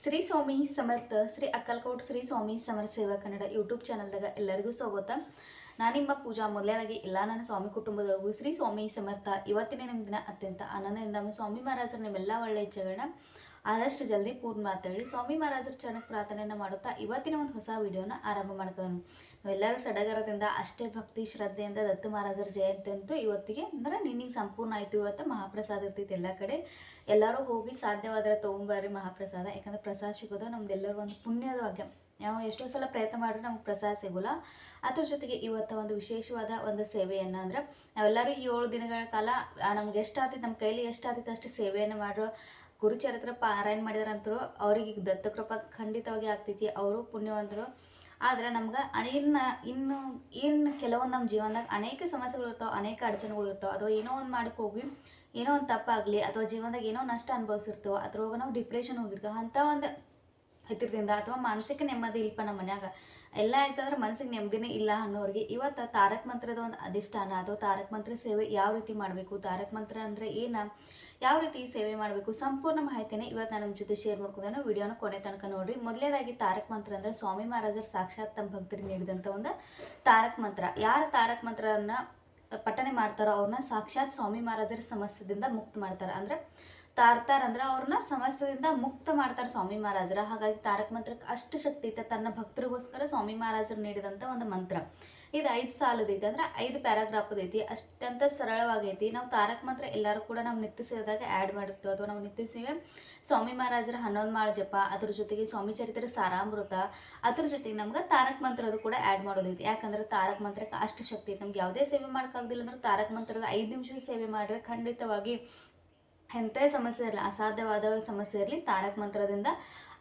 ಶ್ರೀ ಸ್ವಾಮಿ ಸಮರ್ಥ, ಶ್ರೀ ಅಕ್ಕಲ್ಕೋಟ್ ಶ್ರೀ ಸ್ವಾಮಿ ಸಮರ್ಥ ಸೇವಾ ಕನ್ನಡ ಯೂಟ್ಯೂಬ್ ಚಾನಲ್ದಾಗ ಎಲ್ಲರಿಗೂ ಸ್ವಾಗತ. ನಾನು ನಿಮ್ಮ ಪೂಜಾ ಮೊದಲನೇದಾಗಿ ಎಲ್ಲ ನನ್ನ ಸ್ವಾಮಿ ಕುಟುಂಬದವರಿಗೂ ಶ್ರೀ ಸ್ವಾಮಿ ಸಮರ್ಥ. ಇವತ್ತಿನ ನಿಮ್ಮ ದಿನ ಅತ್ಯಂತ ಆನಂದದಿಂದ ಸ್ವಾಮಿ ಮಹಾರಾಜರ ನಿಮ್ಮೆಲ್ಲ ಒಳ್ಳೆಯ ಇಚ್ಛೆಗಳನ್ನ ಆದಷ್ಟು ಜಲ್ದಿ ಪೂರ್ಣ ಮಾತಾಡಿ ಸ್ವಾಮಿ ಮಹಾರಾಜರ ಚೆನ್ನಾಗಿ ಪ್ರಾರ್ಥನೆಯನ್ನು ಮಾಡುತ್ತಾ ಇವತ್ತಿನ ಒಂದು ಹೊಸ ವಿಡಿಯೋನ ಆರಂಭ ಮಾಡ್ತಾನೆ ನಾವೆಲ್ಲರೂ ಸಡಗರದಿಂದ ಅಷ್ಟೇ ಭಕ್ತಿ, ಶ್ರದ್ಧೆಯಿಂದ ದತ್ತು ಮಹಾರಾಜರ ಜಯಂತಿ ಅಂತೂ ಇವತ್ತಿಗೆ ಅಂದ್ರೆ ನಿನ್ನಿಗೆ ಸಂಪೂರ್ಣ ಆಯಿತು. ಇವತ್ತು ಮಹಾಪ್ರಸಾದ ಇರ್ತೈತೆ ಎಲ್ಲ ಕಡೆ. ಎಲ್ಲರೂ ಹೋಗಿ ಸಾಧ್ಯವಾದರೆ ತೊಗೊಂಬರ್ರಿ ಮಹಾಪ್ರಸಾದ. ಯಾಕಂದ್ರೆ ಪ್ರಸಾದ ಸಿಗೋದು ನಮ್ದೆಲ್ಲರೂ ಒಂದು ಪುಣ್ಯದ ಭಾಗ್ಯ. ನಾವು ಎಷ್ಟೋ ಸಲ ಪ್ರಯತ್ನ ಮಾಡಿದ್ರೆ ನಮ್ಗೆ ಪ್ರಸಾದ ಸಿಗೋಲ್ಲ. ಅದ್ರ ಜೊತೆಗೆ ಇವತ್ತು ಒಂದು ವಿಶೇಷವಾದ ಒಂದು ಸೇವೆಯನ್ನು ಅಂದ್ರೆ ನಾವೆಲ್ಲರೂ ಈ ಏಳು ದಿನಗಳ ಕಾಲ ನಮ್ಗೆ ಎಷ್ಟಾಗ್ತೈತೆ ನಮ್ಮ ಕೈಲಿ ಎಷ್ಟಾಗ್ತೈತೆ ಅಷ್ಟು ಸೇವೆಯನ್ನು ಮಾಡೋ ಗುರುಚರಿತ್ರ ಪಾರಾಯಣ ಮಾಡಿದಾರಂತರು ಅವ್ರಿಗೆ ದತ್ತಕೃಪ ಖಂಡಿತವಾಗಿ ಆಗ್ತೈತಿ. ಅವರು ಪುಣ್ಯವಂತರು. ಆದ್ರೆ ನಮ್ಗೆ ಇನ್ನು ಇನ್ನು ಏನು ಕೆಲವೊಂದು ನಮ್ಮ ಜೀವನದಾಗ ಅನೇಕ ಸಮಸ್ಯೆಗಳು ಇರ್ತಾವೆ, ಅನೇಕ ಅಡಚಣೆಗಳು ಇರ್ತಾವೆ. ಅಥವಾ ಏನೋ ಒಂದು ಮಾಡಕ್ಕೆ ಹೋಗಿ ಏನೋ ಒಂದು ತಪ್ಪಾಗಲಿ ಅಥವಾ ಜೀವನದಾಗ ಏನೋ ನಷ್ಟ ಅನುಭವಿಸಿರ್ತೇವೆ ಅದ್ರೊಳಗೆ ನಾವು ಡಿಪ್ರೆಷನ್ ಹೋಗಿರ್ತೇವೆ. ಅಂಥ ಒಂದು ಹತ್ತಿರದಿಂದ ಅಥವಾ ಮಾನಸಿಕ ನೆಮ್ಮದಿ ಇಲ್ಪ ನಮ್ಮ ಮನ್ಯಾಗ. ಎಲ್ಲ ಆಯ್ತಂದ್ರೆ ಮನಸ್ಸಿಗೆ ನೆಮ್ಮದಿನೇ ಇಲ್ಲ ಅನ್ನೋರಿಗೆ ಇವತ್ತು ತಾರಕ ಮಂತ್ರದ ಒಂದು ಅಧಿಷ್ಠಾನ ಅಥವಾ ತಾರಕ ಮಂತ್ರ ಸೇವೆ ಯಾವ ರೀತಿ ಮಾಡಬೇಕು, ತಾರಕ ಮಂತ್ರ ಅಂದರೆ ಏನು, ಯಾವ ರೀತಿ ಸೇವೆ ಮಾಡಬೇಕು, ಸಂಪೂರ್ಣ ಮಾಹಿತಿನೇ ಇವತ್ತು ನಾನು ನಿಮ್ಮ ಜೊತೆ ಶೇರ್ ಮಾಡ್ಕೊಂಡು ವಿಡಿಯೋನ ಕೊನೆ ತನಕ ನೋಡ್ರಿ. ಮೊದಲೇದಾಗಿ ತಾರಕ ಮಂತ್ರ ಅಂದರೆ ಸ್ವಾಮಿ ಮಹಾರಾಜರು ಸಾಕ್ಷಾತ್ ತಮ್ಮ ಭಕ್ತರಿಗೆ ನೀಡಿದಂಥ ಒಂದು ತಾರಕ ಮಂತ್ರ. ಯಾರು ತಾರಕ ಮಂತ್ರನ ಪಠನೆ ಮಾಡ್ತಾರೋ ಅವ್ರನ್ನ ಸಾಕ್ಷಾತ್ ಸ್ವಾಮಿ ಮಹಾರಾಜರ ಸಮಸ್ಯೆದಿಂದ ಮುಕ್ತ ಮಾಡ್ತಾರೆ. ಅಂದ್ರೆ ತಾರ್ತಾರ ಅಂದ್ರೆ ಅವ್ರನ್ನ ಸಮಸ್ಯೆದಿಂದ ಮುಕ್ತ ಮಾಡ್ತಾರೆ ಸ್ವಾಮಿ ಮಹಾರಾಜರ. ಹಾಗಾಗಿ ತಾರಕ ಮಂತ್ರಕ್ಕೆ ಅಷ್ಟು ಶಕ್ತಿ ಐತೆ ತನ್ನ ಭಕ್ತರಿಗೋಸ್ಕರ ಸ್ವಾಮಿ ಮಹಾರಾಜರು ನೀಡಿದಂಥ ಒಂದು ಮಂತ್ರ. ಇದು ಐದು ಸಾಲದೈತಿ ಅಂದ್ರೆ ಐದು ಪ್ಯಾರಾಗ್ರಾಫದೈತಿ. ಅಷ್ಟಂತ ಸರಳವಾಗೈತಿ. ನಾವು ತಾರಕ ಮಂತ್ರ ಎಲ್ಲರೂ ಕೂಡ ನಾವು ನಿತ್ಯ ಸೇವೆದಾಗ ಆ್ಯಡ್ ಮಾಡಿರ್ತೀವಿ. ಅಥವಾ ನಾವು ನಿತ್ಯ ಸೇವೆ ಸ್ವಾಮಿ ಮಹಾರಾಜರ ಹನ್ನೊಂದು ಮಾಳ ಜಪ, ಅದ್ರ ಜೊತೆಗೆ ಸ್ವಾಮಿ ಚರಿತ್ರೆ ಸಾರಾಮೃತ, ಅದ್ರ ಜೊತೆಗೆ ನಮ್ಗೆ ತಾರಕ ಮಂತ್ರದ್ದು ಕೂಡ ಆ್ಯಡ್ ಮಾಡೋದೈತಿ. ಯಾಕಂದ್ರೆ ತಾರಕ ಮಂತ್ರಕ್ಕೆ ಅಷ್ಟು ಶಕ್ತಿ ಐತಿ. ನಮ್ಗೆ ಯಾವುದೇ ಸೇವೆ ಮಾಡಕ್ಕಾಗದಿಲ್ಲ ಅಂದ್ರೆ ತಾರಕ ಮಂತ್ರದ ಐದು ನಿಮಿಷ ಸೇವೆ ಮಾಡಿದ್ರೆ ಖಂಡಿತವಾಗಿ ಎಂಥ ಸಮಸ್ಯೆ ಇರಲಿ, ಅಸಾಧ್ಯವಾದ ಸಮಸ್ಯೆ ಇರಲಿ ತಾರಕ ಮಂತ್ರದಿಂದ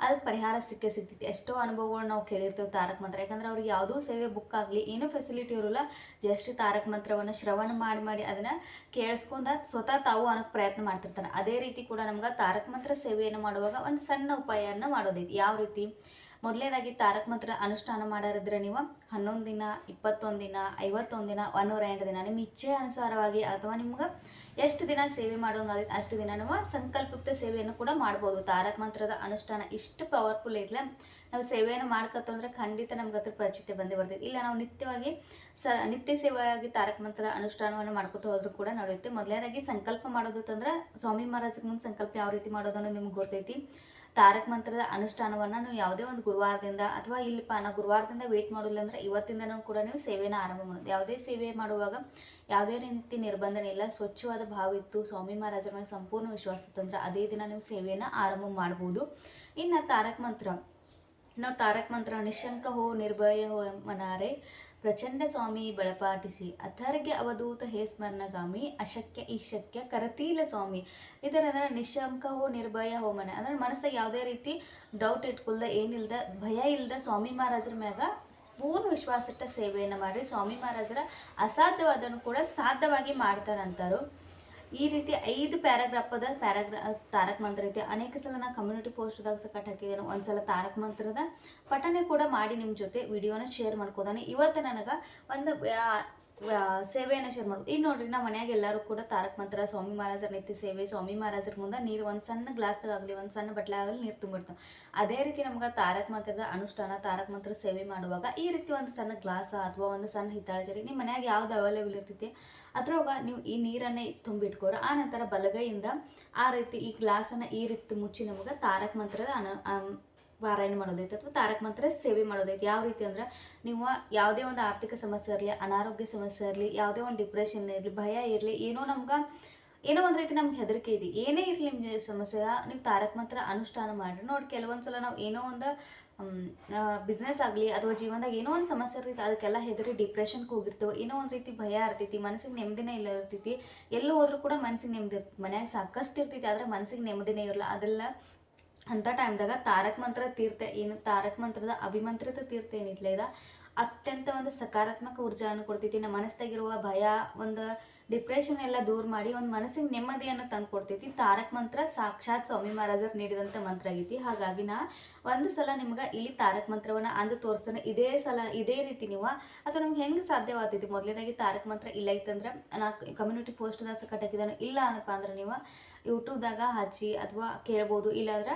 ಅದಕ್ಕೆ ಪರಿಹಾರ ಸಿಕ್ಕೇ ಸಿಗ್ತೈತಿ. ಎಷ್ಟೋ ಅನುಭವಗಳು ನಾವು ಕೇಳಿರ್ತೇವೆ ತಾರಕ ಮಂತ್ರ. ಯಾಕಂದ್ರೆ ಅವ್ರಿಗೆ ಯಾವುದೂ ಸೇವೆ ಬುಕ್ ಆಗಲಿ, ಏನೂ ಫೆಸಿಲಿಟಿ ಇರೋಲ್ಲ. ಜಸ್ಟ್ ತಾರಕ ಮಂತ್ರವನ್ನು ಶ್ರವಣ ಮಾಡಿ ಮಾಡಿ ಅದನ್ನು ಕೇಳಿಸ್ಕೊಂಡ ಸ್ವತಃ ತಾವು ಅನ್ನೋಕ್ಕೆ ಪ್ರಯತ್ನ ಮಾಡ್ತಿರ್ತಾನೆ. ಅದೇ ರೀತಿ ಕೂಡ ನಮ್ಗೆ ತಾರಕ ಮಂತ್ರ ಸೇವೆಯನ್ನು ಮಾಡುವಾಗ ಒಂದು ಸಣ್ಣ ಉಪಾಯವನ್ನು ಮಾಡೋದೈತಿ. ಯಾವ ರೀತಿ? ಮೊದಲನೇದಾಗಿ ತಾರಕ ಮಂತ್ರ ಅನುಷ್ಠಾನ ಮಾಡೋರಿದ್ರೆ ನೀವು ಹನ್ನೊಂದು ದಿನ, ಇಪ್ಪತ್ತೊಂದು ದಿನ, ಐವತ್ತೊಂದು ದಿನ ಒನ್ನೂರ ಎಂಟು ದಿನ ನಿಮ್ಮ ಇಚ್ಛೆ ಅನುಸಾರವಾಗಿ ಅಥವಾ ನಿಮ್ಗೆ ಎಷ್ಟು ದಿನ ಸೇವೆ ಮಾಡೋಂಗಾಗೈತೆ ಅಷ್ಟು ದಿನ ನಾವು ಸಂಕಲ್ಪಯುಕ್ತ ಸೇವೆಯನ್ನು ಕೂಡ ಮಾಡ್ಬೋದು. ತಾರಕ ಮಂತ್ರದ ಅನುಷ್ಠಾನ ಇಷ್ಟು ಪವರ್ಫುಲ್ ಐತ್ಲೆ ನಾವು ಸೇವೆಯನ್ನು ಮಾಡ್ಕೊತಂದ್ರೆ ಖಂಡಿತ ನಮ್ಗೆ ಅದ್ರ ಪರಿಚಿತಿ ಬಂದೇ ಬರ್ತೈತಿ. ಇಲ್ಲ ನಾವು ನಿತ್ಯವಾಗಿ ಸ ನಿತ್ಯ ಸೇವೆಯಾಗಿ ತಾರಕ ಮಂತ್ರ ಅನುಷ್ಠಾನವನ್ನು ಮಾಡ್ಕೊತ ಹೋದ್ರೂ ಕೂಡ ನಡೆಯುತ್ತೆ. ಮೊದಲನೇದಾಗಿ ಸಂಕಲ್ಪ ಮಾಡೋದು ತಂದ್ರೆ ಸ್ವಾಮಿ ಮಹಾರಾಜರ ಮುಂದೆ ಸಂಕಲ್ಪ ಯಾವ ರೀತಿ ಮಾಡೋದು ಅನ್ನೋದು ನಿಮ್ಗೆ ಗೊತ್ತೈತಿ. ತಾರಕ ಮಂತ್ರದ ಅನುಷ್ಠಾನವನ್ನು ನೀವು ಯಾವುದೇ ಒಂದು ಗುರುವಾರದಿಂದ ಅಥವಾ ಇಲ್ಲಪ್ಪ ನಾ ಗುರುವಾರದಿಂದ ವೇಟ್ ಮಾಡಿಲ್ಲ ಅಂದ್ರೆ ಇವತ್ತಿಂದನೂ ಕೂಡ ನೀವು ಸೇವೆನ ಆರಂಭ ಮಾಡೋದು. ಯಾವುದೇ ಸೇವೆ ಮಾಡುವಾಗ ಯಾವುದೇ ರೀತಿ ನಿರ್ಬಂಧನೆ ಇಲ್ಲ, ಸ್ವಚ್ಛವಾದ ಭಾವ ಇತ್ತು, ಸ್ವಾಮಿ ಮಹಾರಾಜರ ಮೇಲೆ ಸಂಪೂರ್ಣ ವಿಶ್ವಾಸ ತಂದ್ರೆ ಅದೇ ದಿನ ನೀವು ಸೇವೆಯನ್ನು ಆರಂಭ ಮಾಡ್ಬೋದು. ಇನ್ನು ತಾರಕ ಮಂತ್ರ. ನಾವು ತಾರಕ ಮಂತ್ರ ನಿಶಂಕ ಹೋ ನಿರ್ಭಯ ಹೋ ಮನಾರೆ. ಪ್ರಚಂಡ ಸ್ವಾಮಿ ಬಳಪಾಟಿಸಿ ಅಥರ್ಗೆ ಅವಧೂತ ಹೇ ಸ್ಮರಣಗಾಮಿ, ಅಶಕ್ಯ ಈಶಕ್ಯ ಶಕ್ಯ ಕರತೀಲ ಸ್ವಾಮಿ. ಇದರಂದ್ರೆ ನಿಶಂಕ ಹೋ ನಿರ್ಭಯ ಹೋ ಮನೆ. ಅಂದ್ರೆ ಮನಸ್ಸಾಗ ಯಾವುದೇ ರೀತಿ ಡೌಟ್ ಇಟ್ಕೊಳ್ದ, ಏನಿಲ್ದ, ಭಯ ಇಲ್ದ ಸ್ವಾಮಿ ಮಹಾರಾಜರ ಮ್ಯಾಗ ಪೂರ್ಣ ವಿಶ್ವಾಸಿಟ್ಟ ಸೇವೆಯನ್ನು ಮಾಡಿ ಸ್ವಾಮಿ ಮಹಾರಾಜರ ಅಸಾಧ್ಯವಾದನ್ನು ಕೂಡ ಸಾಧ್ಯವಾಗಿ ಮಾಡ್ತಾರಂತಾರು. ಈ ರೀತಿ ಐದು ಪ್ಯಾರಾಗ್ರಾಫದ ಪ್ಯಾರಾಗ್ರಾ ತಾರಕ ಮಂತ್ರ ಐತೆ. ಅನೇಕ ಸಲ ನಾನು ಕಮ್ಯುನಿಟಿ ಪೋಸ್ಟ್ದಾಗ ಸಕಟ್ ಹಾಕಿದ್ದೇನೆ. ಒಂದ್ಸಲ ತಾರಕ ಮಂತ್ರದ ಪಠಣೆ ಕೂಡ ಮಾಡಿ ನಿಮ್ಮ ಜೊತೆ ವಿಡಿಯೋನ ಶೇರ್ ಮಾಡ್ಕೋದಾನೆ ಇವತ್ತು ನನಗೆ ಒಂದು ಸೇವೆಯನ್ನು ಶೇರ್ ಮಾಡೋದು ಈಗ ನೋಡ್ರಿ ನಮ್ಮ ಮನ್ಯಾಗ ಎಲ್ಲರೂ ಕೂಡ ತಾರಕ ಮಂತ್ರ, ಸ್ವಾಮಿ ಮಹಾರಾಜರ ನಿತ್ಯ ಸೇವೆ, ಸ್ವಾಮಿ ಮಹಾರಾಜರ ಮುಂದೆ ನೀರು ಒಂದು ಸಣ್ಣ ಗ್ಲಾಸ್ದಾಗಲಿ ಒಂದು ಸಣ್ಣ ಬಟ್ಲಾಗಲಿ ನೀರು ತುಂಬಿರ್ತಾವೆ ಅದೇ ರೀತಿ ನಮ್ಗೆ ತಾರಕ ಮಂತ್ರದ ಅನುಷ್ಠಾನ, ತಾರಕ ಮಂತ್ರ ಸೇವೆ ಮಾಡುವಾಗ ಈ ರೀತಿ ಒಂದು ಸಣ್ಣ ಗ್ಲಾಸ್ ಅಥವಾ ಒಂದು ಸಣ್ಣ ಹಿತ್ತಾಳೆ ಜರಿ ನಿಮ್ಮ ಮನ್ಯಾಗ ಯಾವ್ದು ಅವೈಲೇಬಲ್ ಇರ್ತೈತಿ ಅದ್ರೊಳಗ ನೀವು ಈ ನೀರನ್ನೇ ತುಂಬಿಟ್ಕೋರ. ಆ ನಂತರ ಬಲಗೈಯಿಂದ ಆ ರೀತಿ ಈ ಗ್ಲಾಸನ್ನು ಈ ರೀತಿ ಮುಚ್ಚಿ ನಮಗೆ ತಾರಕ ಮಂತ್ರದ ಅನು ಪಾರಾಯಣ ಮಾಡೋದೈತೆ ಅಥವಾ ತಾರಕ ಮಂತ್ರ ಸೇವೆ ಮಾಡೋದೈತೆ ಯಾವ ರೀತಿ ಅಂದ್ರೆ ನೀವು ಯಾವುದೇ ಒಂದು ಆರ್ಥಿಕ ಸಮಸ್ಯೆ ಇರಲಿ, ಅನಾರೋಗ್ಯ ಸಮಸ್ಯೆ ಇರಲಿ, ಯಾವುದೇ ಒಂದು ಡಿಪ್ರೆಷನ್ ಇರಲಿ, ಭಯ ಇರಲಿ, ಏನೋ ನಮ್ಗೆ ಏನೋ ಒಂದು ರೀತಿ ನಮ್ಗೆ ಹೆದರಿಕೆ ಇದೆ. ಏನೇ ಇರಲಿ ನಿಮ್ಮ ಸಮಸ್ಯೆ, ನೀವು ತಾರಕ ಮಂತ್ರ ಅನುಷ್ಠಾನ ಮಾಡಿರಿ. ನೋಡಿ ಕೆಲವೊಂದು ಸಲ ನಾವು ಏನೋ ಒಂದು ಬಿಸ್ನೆಸ್ ಆಗಲಿ ಅಥವಾ ಜೀವನದಾಗ ಏನೋ ಒಂದು ಸಮಸ್ಯೆ ಇರ್ತೈತಿ, ಅದಕ್ಕೆಲ್ಲ ಹೆದರಿ ಡಿಪ್ರೆಷನ್ಗೆ ಹೋಗಿರ್ತೇವೆ. ಏನೋ ಒಂದು ರೀತಿ ಭಯ ಇರ್ತೈತಿ, ಮನಸ್ಸಿಗೆ ನೆಮ್ಮದಿನೇ ಇಲ್ಲ ಇರ್ತೈತಿ. ಎಲ್ಲೂ ಹೋದರೂ ಕೂಡ ಮನಸ್ಸಿಗೆ ನೆಮ್ಮದಿ ಮನ್ಯಾಗ ಸಾಕಷ್ಟು ಇರ್ತೈತಿ, ಆದರೆ ಮನಸ್ಸಿಗೆ ನೆಮ್ಮದಿನೇ ಇರಲ್ಲ. ಅದೆಲ್ಲ ಅಂಥ ಟೈಮ್ದಾಗ ತಾರಕ ಮಂತ್ರ ತೀರ್ಥ ಏನು ತಾರಕ ಮಂತ್ರದ ಅಭಿಮಂತ್ರಿತ ತೀರ್ಥ ಏನಿತ್ಲ ಇದ ಅತ್ಯಂತ ಒಂದು ಸಕಾರಾತ್ಮಕ ಊರ್ಜಾವನ್ನು ಕೊಡ್ತೈತಿ. ನಮ್ಮ ಮನಸ್ಸಾಗಿರುವ ಭಯ, ಒಂದು ಡಿಪ್ರೆಷನ್ ಎಲ್ಲ ದೂರ ಮಾಡಿ ಒಂದು ಮನಸ್ಸಿಗೆ ನೆಮ್ಮದಿಯನ್ನು ತಂದು ಕೊಡ್ತೈತಿ. ತಾರಕ ಮಂತ್ರ ಸಾಕ್ಷಾತ್ ಸ್ವಾಮಿ ಮಹಾರಾಜರು ನೀಡಿದಂಥ ಮಂತ್ರ ಆಗೈತಿ. ಹಾಗಾಗಿ ನಾ ಒಂದು ಸಲ ನಿಮ್ಗೆ ಇಲ್ಲಿ ತಾರಕ ಮಂತ್ರವನ್ನು ಅಂದು ತೋರಿಸ್ತಾನೆ. ಇದೇ ಸಲ, ಇದೇ ರೀತಿ ನೀವು, ಅಥವಾ ನಮ್ಗೆ ಹೆಂಗೆ ಸಾಧ್ಯವಾಗ್ತೈತಿ? ಮೊದಲನೇದಾಗಿ ತಾರಕ್ ಮಂತ್ರ ಇಲ್ಲ ಐತಂದ್ರೆ ನಾ ಕಮ್ಯುನಿಟಿ ಪೋಸ್ಟ್ ದಾಸ ಹಾಕಿದಾನು ಇಲ್ಲ ಅನ್ನಪ್ಪ ಅಂದ್ರೆ ನೀವು ಯೂಟ್ಯೂಬ್ದಾಗ ಹಚ್ಚಿ ಅಥವಾ ಕೇಳ್ಬೋದು. ಇಲ್ಲಾಂದ್ರೆ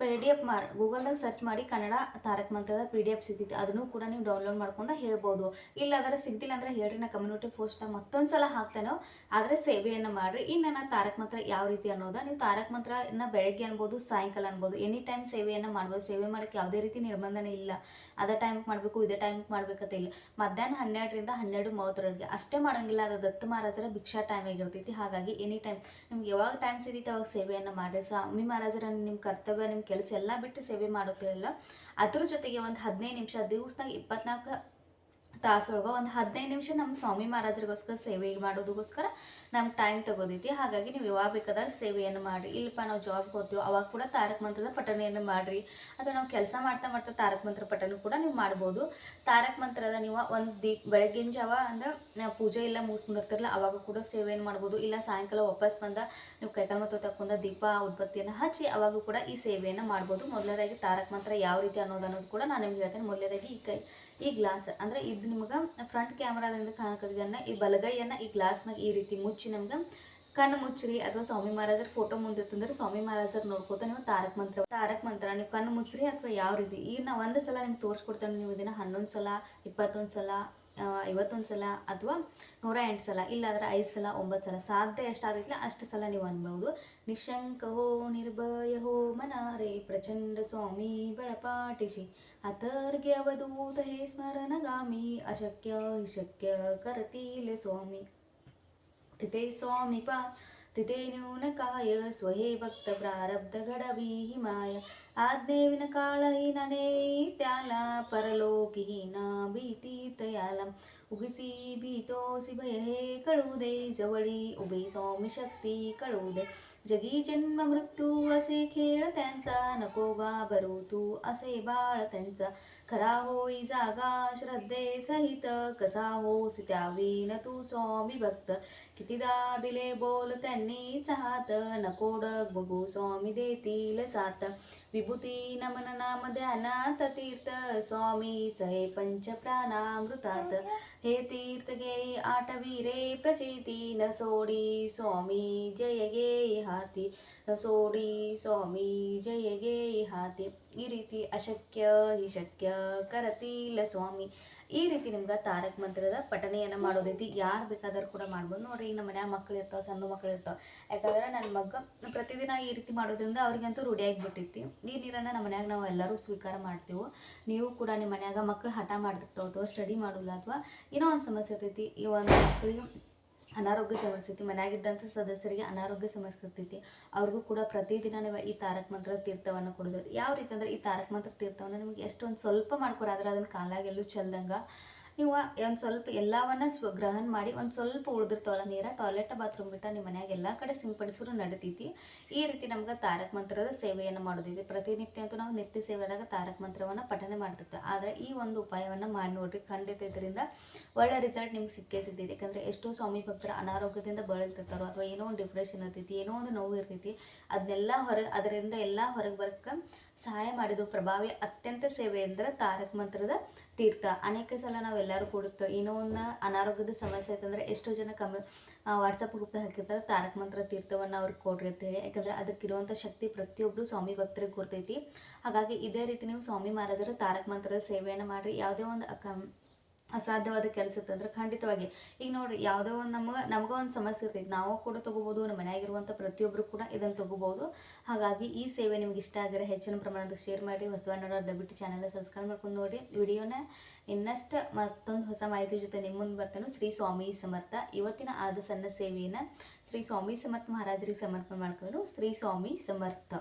ಪಿ ಡಿ ಎಫ್ ಮಾಡಿ ಗೂಗಲ್ದಾಗ ಸರ್ಚ್ ಮಾಡಿ ಕನ್ನಡ ತಾರಕ ಮಂತ್ರದ ಪಿ ಡಿ ಎಫ್ ಸಿಗ್ತೈತಿ ಅದನ್ನು ಕೂಡ ನೀವು ಡೌನ್ಲೋಡ್ ಮಾಡ್ಕೊಂಡು ಹೇಳ್ಬೋದು. ಇಲ್ಲ ಅದರ ಸಿಗ್ತಿಲ್ಲ ಅಂದ್ರೆ ಹೇಳ್ರಿ, ನಾ ಕಮ್ಯುನಿಟಿ ಪೋಸ್ಟ್ನ ಮತ್ತೊಂದು ಸಲ ಹಾಕ್ತೇನೆ. ಆದರೆ ಸೇವೆಯನ್ನು ಮಾಡಿರಿ. ಇನ್ನು ನಾನು ತಾರಕ ಮಂತ್ರ ಯಾವ ರೀತಿ ಅನ್ನೋದ, ನೀವು ತಾರಕ ಮಂತ್ರನ ಬೆಳಗ್ಗೆ ಅನ್ಬೋದು, ಸಾಯಂಕಾಲ ಅನ್ಬೋದು ಎನಿ ಟೈಮ್ ಸೇವೆಯನ್ನು ಮಾಡ್ಬೋದು. ಸೇವೆ ಮಾಡೋಕ್ಕೆ ಯಾವುದೇ ರೀತಿ ನಿರ್ಬಂಧನೆ ಇಲ್ಲ. ಅದೇ ಟೈಮ್ಗೆ ಮಾಡಬೇಕು, ಇದೇ ಟೈಮ್ಗೆ ಮಾಡ್ಬೇಕಂತ ಇಲ್ಲ. ಮಧ್ಯಾಹ್ನ ಹನ್ನೆರಡರಿಂದ ಹನ್ನೆರಡು ಮೂವತ್ತರವರೆಗೆ. ಅಷ್ಟೇ ಮಾಡೋಂಗಿಲ್ಲ, ಅದು ದತ್ತ ಮಹಾರಾಜರ ಭಿಕ್ಷಾ ಟೈಮ್ ಆಗಿರ್ತೈತಿ. ಹಾಗಾಗಿ ಎನಿ ಟೈಮ್ ನಿಮ್ಗೆ ಯಾವಾಗ ಟೈಮ್ ಸಿಗೈತೆ ಅವಾಗ ಸೇವೆಯನ್ನು ಮಾಡಿರಿ. ಸ್ವಾಮಿ ಮಹಾರಾಜರ ನಿಮ್ಮ ಕರ್ತವ್ಯ ನಿಮ್ಮ ಕೆಲಸ ಎಲ್ಲ ಬಿಟ್ಟು ಸೇವೆ ಮಾಡುತ್ತಿರಲ್ಲ ಅದ್ರ ಜೊತೆಗೆ ಒಂದು ಹದಿನೈದು ನಿಮಿಷ ದಿವಸದಾಗ ಇಪ್ಪತ್ನಾಲ್ಕು ತಾಸೊಳಗೆ ಒಂದು ಹದಿನೈದು ನಿಮಿಷ ನಮ್ಮ ಸ್ವಾಮಿ ಮಹಾರಾಜರಿಗೋಸ್ಕರ ಸೇವೆ ಮಾಡೋದಕ್ಕೋಸ್ಕರ ನಮ್ಗೆ ಟೈಮ್ ತಗೋದೈತಿ ಹಾಗಾಗಿ ನೀವು ಯಾವಾಗ ಬೇಕಾದಾಗ ಸೇವೆಯನ್ನು ಮಾಡಿರಿ. ಇಲ್ಲಪ್ಪ ನಾವು ಜಾಬ್ಗೆ ಹೋಗ್ತೀವಿ, ಅವಾಗ ಕೂಡ ತಾರಕ ಮಂತ್ರದ ಪಠಣೆಯನ್ನು ಮಾಡಿರಿ. ಅಥವಾ ನಾವು ಕೆಲಸ ಮಾಡ್ತಾ ಮಾಡ್ತಾ ತಾರಕ ಮಂತ್ರ ಪಠಣೆ ಕೂಡ ನೀವು ಮಾಡ್ಬೋದು. ತಾರಕ ಮಂತ್ರದ ನೀವು ಒಂದು ದೀಪ ಬೆಳಗ್ಗಿನ ಜಾವ ಅಂದ್ರೆ ನಾವು ಪೂಜೆ ಎಲ್ಲ ಮುಗಿಸ್ಕೊಂಡಿರ್ತಿರಲ್ಲ ಅವಾಗ ಕೂಡ ಸೇವೆಯನ್ನು ಮಾಡ್ಬೋದು. ಇಲ್ಲ ಸಾಯಂಕಾಲ ವಾಪಸ್ ಬಂದ ನೀವು ಕೈಕಾಲ ಮತ್ತು ತಕ್ಕೊಂಡ ದೀಪ ಉತ್ಪತ್ತಿಯನ್ನು ಹಚ್ಚಿ ಅವಾಗ ಕೂಡ ಈ ಸೇವೆಯನ್ನು ಮಾಡ್ಬೋದು. ಮೊದಲನೇದಾಗಿ ತಾರಕ ಮಂತ್ರ ಯಾವ ರೀತಿ ಅನ್ನೋದು ಅನ್ನೋದು ಕೂಡ ನಾನು ನಿಮ್ಗೆ ಹೇಳ್ತೇನೆ. ಮೊದಲನೇದಾಗಿ ಈ ಕೈ ಈ ಗ್ಲಾಸ್, ಅಂದ್ರೆ ಇದು ನಿಮ್ಗೆ ಫ್ರಂಟ್ ಕ್ಯಾಮ್ರಾದಿಂದ ಕಾಣಕತ್ತಿದ್ದನ್ನ ಈ ಬಲಗೈಯನ್ನ ಈ ಗ್ಲಾಸ್ ಮ್ಯಾಗ ಈ ರೀತಿ ಮುಚ್ಚಿ ನಮ್ಗೆ ಕಣ್ಣು ಮುಚ್ಚರಿ, ಅಥವಾ ಸ್ವಾಮಿ ಮಹಾರಾಜರ ಫೋಟೋ ಮುಂದೆ ಇತ್ತಂದ್ರೆ ಸ್ವಾಮಿ ಮಹಾರಾಜರ್ ನೋಡ್ಕೋತ ನೀವು ತಾರಕ ಮಂತ್ರ ತಾರಕ ಮಂತ್ರ, ನೀವು ಕಣ್ಣು ಮುಚ್ಚರಿ ಅಥವಾ ಯಾವ ರೀತಿ ಈಗ ನಾ ಒಂದು ಸಲ ನಿಮ್ಗೆ ತೋರಿಸ್ಕೊಡ್ತೇನೆ ನೀವು ಇದನ್ನ ಹನ್ನೊಂದು ಸಲ, ಇಪ್ಪತ್ತೊಂದು ಸಲ ಐವತ್ತೊಂದು ಸಲ, ಅಥವಾ ನೂರ ಎಂಟು ಸಲ, ಇಲ್ಲಾದ್ರೆ ಐದು ಸಲ, ಒಂಬತ್ತು ಸಲ, ಸಾಧ್ಯ ಎಷ್ಟಾಗೈತಿಲ್ಲ ಅಷ್ಟು ಸಲ ನೀವು ಅನ್ಬೋದು. ನಿಶಂಕ ಹೋ, ನಿರ್ಭಯ ಹೋ, ಮನಾರೆ, ಪ್ರಚಂಡ ಸ್ವಾಮಿ ಬಳಪಾಟಿಸಿ अतर्ग्यवधूत हे स्मरण गामी अशक्य शक्य करतील स्वामी. तिथे स्वामी पा तिथे न्यून काय स्वहे भक्त प्रारब्ध घडवी हि माय आज्ञेविन काळही नडे त्याला परलोकही ना भीती तयाला उगीची भीतोसी भय हे कळू दे जवळी उभे स्वामी शक्ती कळू दे. जगी जन्म मृत्यू असे खेळ त्यांचा नको घाबरू तू असे बाळ त्यांचा. खरा होई जागा श्रद्धे सहित कसा होस त्यावीन तू स्वामी भक्त. कितीदा दिले बोल त्यांनी चाहत नको डग बघू स्वामी देतील सात विभूती नमन नाम ध्यानात तीर्थ स्वामीच हे पंच प्राणामृतात हे तीर्थ घेई आठवी रे प्रचेती न सोडी स्वामी जय गे हाती न सोडी स्वामी जय गे हाती गिरिती अशक्य हि शक्य करतील स्वामी ಈ ರೀತಿ ನಿಮ್ಗೆ ತಾರಕ ಮಂತ್ರದ ಪಠನೆಯನ್ನು ಮಾಡೋದೈತಿ ಯಾರು ಬೇಕಾದರೂ ಕೂಡ ಮಾಡ್ಬೋದು. ನೋಡ್ರಿ ನಮ್ಮ ಮನ್ಯಾಗ ಮಕ್ಳು ಇರ್ತಾವೆ, ಸಣ್ಣ ಮಕ್ಳು ಇರ್ತಾವೆ. ಯಾಕಂದ್ರೆ ನನ್ನ ಮಗ ಪ್ರತಿದಿನ ಈ ರೀತಿ ಮಾಡೋದ್ರಿಂದ ಅವ್ರಿಗಂತೂ ರೂಢಿಯಾಗಿ ರೂಢಿಯಾಗಿಬಿಟ್ಟೈತಿ ಈ ನೀರನ್ನು ನಮ್ಮ ಮನ್ಯಾಗ ನಾವು ಎಲ್ಲರೂ ಸ್ವೀಕಾರ ಮಾಡ್ತೀವಿ, ನೀವು ಕೂಡ ನಿಮ್ಮ ಮನ್ಯಾಗ ಮಕ್ಳು ಹಠ ಮಾಡ್ತಿರ್ತಾವೆ ಅಥವಾ ಸ್ಟಡಿ ಮಾಡೋಲ್ಲ ಅಥವಾ ಏನೋ ಒಂದು ಸಮಸ್ಯೆ ಇರ್ತೈತಿ, ಈ ಒಂದು ಮಕ್ಕಳಿಗೆ ಅನಾರೋಗ್ಯ ಸಮಸ್ಯೆ ಮನೆಯಾಗಿದ್ದಂಥ ಸದಸ್ಯರಿಗೆ ಅನಾರೋಗ್ಯ ಸಮಸ್ಯೆ ಅವ್ರಿಗೂ ಕೂಡ ಪ್ರತಿದಿನ ನೀವು ಈ ತಾರಕ ಮಂತ್ರ ತೀರ್ಥವನ್ನು ಕೊಡೋದು. ಯಾವ ರೀತಿ ಅಂದ್ರೆ ಈ ತಾರಕ ಮಂತ್ರ ತೀರ್ಥವನ್ನು ನಿಮಗೆ ಎಷ್ಟೊಂದು ಸ್ವಲ್ಪ ಮಾಡ್ಕೊರಾದ್ರೆ ಅದನ್ನು ಕಾಲಾಗೆಲ್ಲೂ ಚೆಲ್ದಂಗ ನೀವು ಒಂದು ಸ್ವಲ್ಪ ಎಲ್ಲವನ್ನ ಸ್ವ, ಗ್ರಹಣ ಮಾಡಿ ಒಂದು ಸ್ವಲ್ಪ ಉಳಿದಿರ್ತಾವಲ್ಲ ನೀರ ಟಾಯ್ಲೆಟ್, ಬಾತ್ರೂಮ್ ಬಿಟ್ಟ ನಿಮ್ಮ ಮನ್ಯಾಗ ಎಲ್ಲ ಕಡೆ ಸಿಂಪಡಿಸಿದ್ರು ನಡಿತೈತಿ. ಈ ರೀತಿ ನಮ್ಗೆ ತಾರಕ ಮಂತ್ರದ ಸೇವೆಯನ್ನು ಮಾಡೋದಿದೆ ಪ್ರತಿನಿತ್ಯ ಅಂತೂ ನಾವು ನಿತ್ಯ ಸೇವೆದಾಗ ತಾರಕ ಮಂತ್ರವನ್ನು ಪಠನೆ ಮಾಡ್ತಿರ್ತೇವೆ. ಆದರೆ ಈ ಒಂದು ಉಪಾಯವನ್ನು ಮಾಡಿ ನೋಡ್ರಿ ಖಂಡಿತ ಇದರಿಂದ ಒಳ್ಳೆ ರಿಸಲ್ಟ್ ನಿಮ್ಗೆ ಸಿಕ್ಕೇ ಸಿಗ್ತೈತಿ. ಯಾಕಂದರೆ ಎಷ್ಟೋ ಸ್ವಾಮಿ ಭಕ್ತರ ಅನಾರೋಗ್ಯದಿಂದ ಬಳಲ್ತಿರ್ತಾರೋ ಅಥವಾ ಏನೋ ಒಂದು ಡಿಪ್ರೆಷನ್ ಇರ್ತೈತಿ, ಏನೋ ಒಂದು ನೋವು ಇರ್ತೈತಿ, ಅದನ್ನೆಲ್ಲ ಹೊರ ಅದರಿಂದ ಎಲ್ಲ ಹೊರಗೆ ಬರಕ್ಕೆ ಸಹಾಯ ಮಾಡಿದ ಪ್ರಭಾವಿ ಅತ್ಯಂತ ಸೇವೆ ಎಂದ್ರೆ ತಾರಕ ಮಂತ್ರದ ತೀರ್ಥ. ಅನೇಕ ಸಲ ನಾವೆಲ್ಲರೂ ಕೊಡುತ್ತೇವೆ ಏನೋ ಒಂದು ಅನಾರೋಗ್ಯದ ಸಮಸ್ಯೆ ಆಯ್ತಂದ್ರೆ ಎಷ್ಟೋ ಜನ ಕಮ್ಮಿ ವಾಟ್ಸಪ್ ಗ್ರೂಪ್ದಾಗ ಹಾಕಿರ್ತಾರೆ, ತಾರಕ ಮಂತ್ರ ತೀರ್ಥವನ್ನು ಅವ್ರಿಗೆ ಕೊಡ್ರಿ ಯಾಕಂದ್ರೆ ಅದಕ್ಕಿರುವಂಥ ಶಕ್ತಿ ಪ್ರತಿಯೊಬ್ಬರು ಸ್ವಾಮಿ ಭಕ್ತರಿಗೆ ಕೊಡ್ತೈತಿ ಹಾಗಾಗಿ ಇದೇ ರೀತಿ ನೀವು ಸ್ವಾಮಿ ಮಹಾರಾಜರ ತಾರಕ ಮಂತ್ರದ ಸೇವೆಯನ್ನು ಮಾಡಿರಿ. ಯಾವುದೇ ಒಂದು ಅಕ ಅಸಾಧ್ಯವಾದ ಕೆಲಸ ಇತ್ತಂದ್ರೆ ಖಂಡಿತವಾಗಿ. ಈಗ ನೋಡ್ರಿ, ಯಾವುದೋ ಒಂದು ನಮಗೆ, ನಮಗ ಒಂದು ಸಮಸ್ಯೆ ಇರ್ತೈತಿ. ನಾವು ಕೂಡ ತಗೋಬೋದು, ನಮ್ಮ ಮನೆಯಾಗಿರುವಂಥ ಪ್ರತಿಯೊಬ್ಬರು ಕೂಡ ಇದನ್ನು ತಗೋಬೋದು. ಹಾಗಾಗಿ ಈ ಸೇವೆ ನಿಮ್ಗೆ ಇಷ್ಟ ಆಗಿರೋ ಹೆಚ್ಚಿನ ಪ್ರಮಾಣದಲ್ಲಿ ಶೇರ್ ಮಾಡಿ ಹೊಸವನ್ನೋರ ದಯವಿಟ್ಟು ಚಾನಲ್ ಸಬ್ಸ್ಕ್ರೈಬ್ ಮಾಡ್ಕೊಂಡು ನೋಡಿ. ವಿಡಿಯೋನ ಇನ್ನಷ್ಟು ಮತ್ತೊಂದು ಹೊಸ ಮಾಹಿತಿ ಜೊತೆ ನಿಮ್ಮ ಮುಂದೆ ಬರ್ತೇನೆ. ಶ್ರೀ ಸ್ವಾಮಿ ಸಮರ್ಥ. ಇವತ್ತಿನ ಆದ ಸಣ್ಣ ಸೇವೆಯನ್ನು ಶ್ರೀ ಸ್ವಾಮಿ ಸಮರ್ಥ ಮಹಾರಾಜರಿಗೆ ಸಮರ್ಪಣೆ ಮಾಡ್ಕೊಂಡ್ರು. ಶ್ರೀ ಸ್ವಾಮಿ ಸಮರ್ಥ.